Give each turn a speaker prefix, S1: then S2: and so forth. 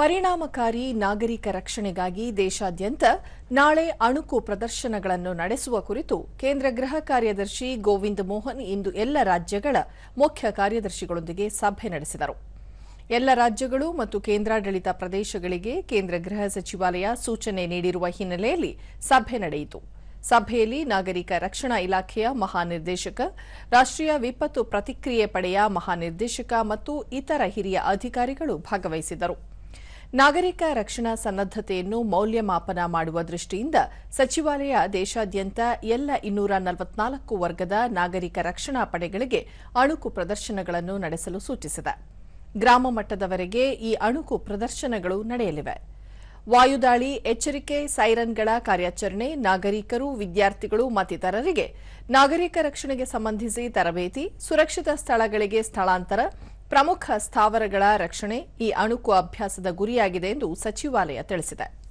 S1: ಪರಿಣಾಮಕಾರಿ ನಾಗರಿಕ ರಕ್ಷಣೆಗಾಗಿ ದೇಶಾದ್ಯಂತ ನಾಳೆ ಅಣುಕು ಪ್ರದರ್ಶನಗಳನ್ನು ನಡೆಸುವ ಕುರಿತು ಕೇಂದ್ರ ಗೃಹ ಕಾರ್ಯದರ್ಶಿ ಗೋವಿಂದ್ ಮೋಹನ್ ಇಂದು ಎಲ್ಲ ರಾಜ್ಯಗಳ ಮುಖ್ಯ ಕಾರ್ಯದರ್ಶಿಗಳೊಂದಿಗೆ ಸಭೆ ನಡೆಸಿದರು. ಎಲ್ಲ ರಾಜ್ಯಗಳು ಮತ್ತು ಕೇಂದ್ರಾಡಳಿತ ಪ್ರದೇಶಗಳಿಗೆ ಕೇಂದ್ರ ಗೃಹ ಸಚಿವಾಲಯ ಸೂಚನೆ ನೀಡಿರುವ ಹಿನ್ನೆಲೆಯಲ್ಲಿ ಸಭೆ ನಡೆಯಿತು. ಸಭೆಯಲ್ಲಿ ನಾಗರಿಕ ರಕ್ಷಣಾ ಇಲಾಖೆಯ ಮಹಾನಿರ್ದೇಶಕ, ರಾಷ್ಟ್ರೀಯ ವಿಪತ್ತು ಪ್ರತಿಕ್ರಿಯೆ ಪಡೆಯ ಮಹಾನಿರ್ದೇಶಕ ಮತ್ತು ಇತರ ಹಿರಿಯ ಅಧಿಕಾರಿಗಳು ಭಾಗವಹಿಸಿದ್ದರು. ನಾಗರಿಕ ರಕ್ಷಣಾ ಸನ್ನದ್ದತೆಯನ್ನು ಮೌಲ್ಯಮಾಪನ ಮಾಡುವ ದೃಷ್ಟಿಯಿಂದ ಸಚಿವಾಲಯ ದೇಶಾದ್ಯಂತ ಎಲ್ಲ ಇನ್ನೂರ ನಲವತ್ನಾಲ್ಕು ವರ್ಗದ ನಾಗರಿಕ ರಕ್ಷಣಾ ಪಡೆಗಳಿಗೆ ಅಣುಕು ಪ್ರದರ್ಶನಗಳನ್ನು ನಡೆಸಲು ಸೂಚಿಸಿದೆ. ಗ್ರಾಮ ಮಟ್ಟದವರೆಗೆ ಈ ಅಣುಕು ಪ್ರದರ್ಶನಗಳು ನಡೆಯಲಿವೆ. ವಾಯುದಾಳಿ, ಎಚ್ಚರಿಕೆ, ಸೈರನ್ಗಳ ಕಾರ್ಯಾಚರಣೆ, ನಾಗರಿಕರು, ವಿದ್ಯಾರ್ಥಿಗಳು ಮತ್ತಿತರರಿಗೆ ನಾಗರಿಕ ರಕ್ಷಣೆಗೆ ಸಂಬಂಧಿಸಿ ತರಬೇತಿ, ಸುರಕ್ಷಿತ ಸ್ಥಳಗಳಿಗೆ ಸ್ಥಳಾಂತರ ಪ್ರಮುಖ ಸ್ಥಾವರಗಳ ರಕ್ಷಣೆ ಈ ಅಣುಕು ಅಭ್ಯಾಸದ ಗುರಿಯಾಗಿದೆ ಎಂದು ಸಚಿವಾಲಯ ತಿಳಿಸಿದೆ.